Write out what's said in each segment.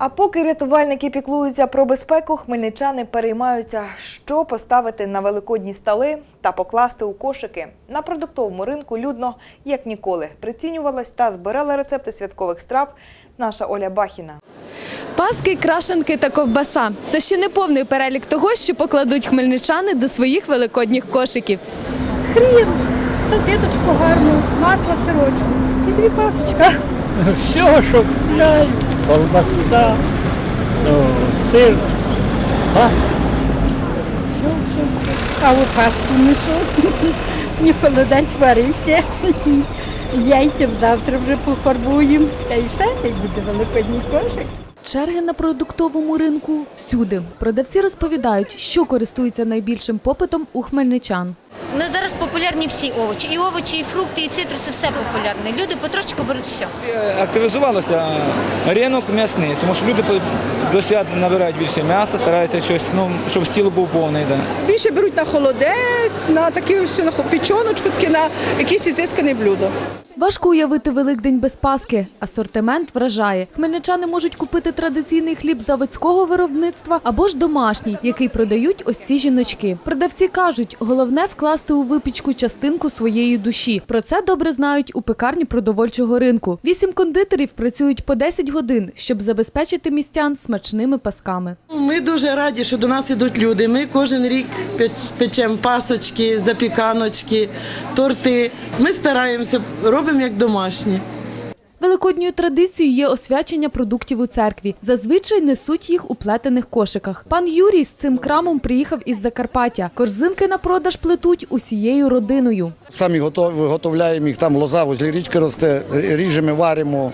А поки рятувальники піклуються про безпеку, хмельничани переймаються, що поставити на великодні столи та покласти у кошики. На продуктовому ринку людно, як ніколи, прицінювалась та збирала рецепти святкових страв наша Оля Бахіна. Паски, крашенки та ковбаса це ще не повний перелік того, що покладуть хмельничани до своїх великодніх кошиків. хрін, салфеточку гарну, масло, сирочку. І дві пасочка. Всього, що купляють, колбаса, ну, сир, паска. Все, все, все. А от паску несу. Ні холодець вариться. Яйця завтра вже пофарбуємо. Та й все, та й буде великодній кошик. Черги на продуктовому ринку всюди. Продавці розповідають, що користується найбільшим попитом у хмельничан. Ну, зараз популярні всі овочі. І овочі, і фрукти, і цитруси все популярне. Люди потрошечку беруть все. активізувалося ринок м'ясний, тому що люди до свят набирають більше м'яса, стараються щось, ну, щоб стіл був повний. Да. Більше беруть на холодець, на такі ось на печоночку, такі на якісь ізискане блюдо. Важко уявити Великдень без Паски. Асортимент вражає. Хмельничани можуть купити традиційний хліб заводського виробництва або ж домашній, який продають ось ці жіночки. Продавці кажуть, головне вкласти у випічку частинку своєї душі. Про це добре знають у пекарні продовольчого ринку. Вісім кондитерів працюють по 10 годин, щоб забезпечити містян смачними пасками. Ми дуже раді, що до нас ідуть люди. Ми кожен рік печ- печемо пасочки, запіканочки, торти. Ми стараємося, робимо як домашні. Великодньою традицією є освячення продуктів у церкві. Зазвичай несуть їх у плетених кошиках. Пан Юрій з цим крамом приїхав із Закарпаття. Корзинки на продаж плетуть усією родиною. Самі готов- виготовляємо їх, там лоза, возле річки росте, ріжемо, варимо,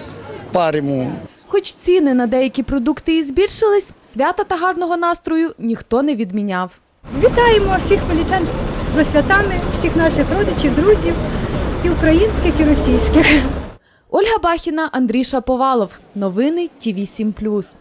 паримо. Хоч ціни на деякі продукти і збільшились, свята та гарного настрою ніхто не відміняв. Вітаємо всіх хмельничан з святами, всіх наших родичів, друзів, і українських, і російських. Ольга Бахіна, Андрій Шаповалов. Новини ТІВІ 7+.